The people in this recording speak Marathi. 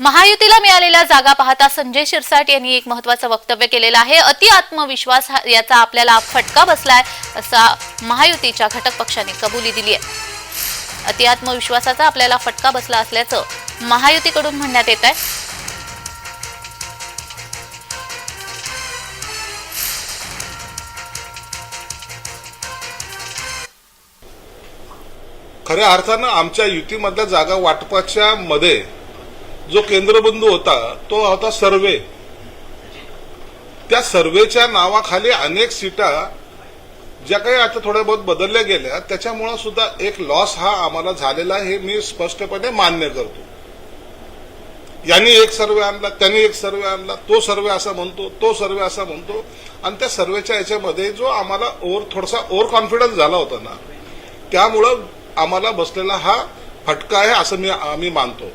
महायुतीला मिळालेल्या जागा पाहता संजय शिरसाट यांनी एक महत्वाचं वक्तव्य केलेलं आहे. अति आत्मविश्वास हा- याचा आपल्याला फटका बसलाय असा महायुतीच्या घटक पक्षाने कबुली दिली आहे. अति आत्मविश्वासाचा आपल्याला फटका बसला असल्याचं महायुतीकडून म्हणण्यात येत आहे. खऱ्या अर्थानं आमच्या युतीमधल्या जागा वाटपाच्या मध्ये जो केंद्रबंदू होता तो होता सर्वे. त्या सर्वेच्या नावाखाली अनेक सीटा ज्या काही आता थोड्या बहुत बदलल्या गेल्या त्याच्यामुळं सुद्धा एक लॉस हा आम्हाला झालेला हे मी स्पष्टपणे मान्य करतो. यांनी एक सर्वे आणला त्यांनी एक सर्वे आणला तो सर्वे असा म्हणतो तो सर्वे असा म्हणतो. आणि त्या सर्वेच्या याच्यामध्ये जो आम्हाला ओव्हर थोडासा ओव्हर कॉन्फिडन्स झाला होता ना त्यामुळं आम्हाला बसलेला हा फटका आहे असं मी आम्ही मानतो.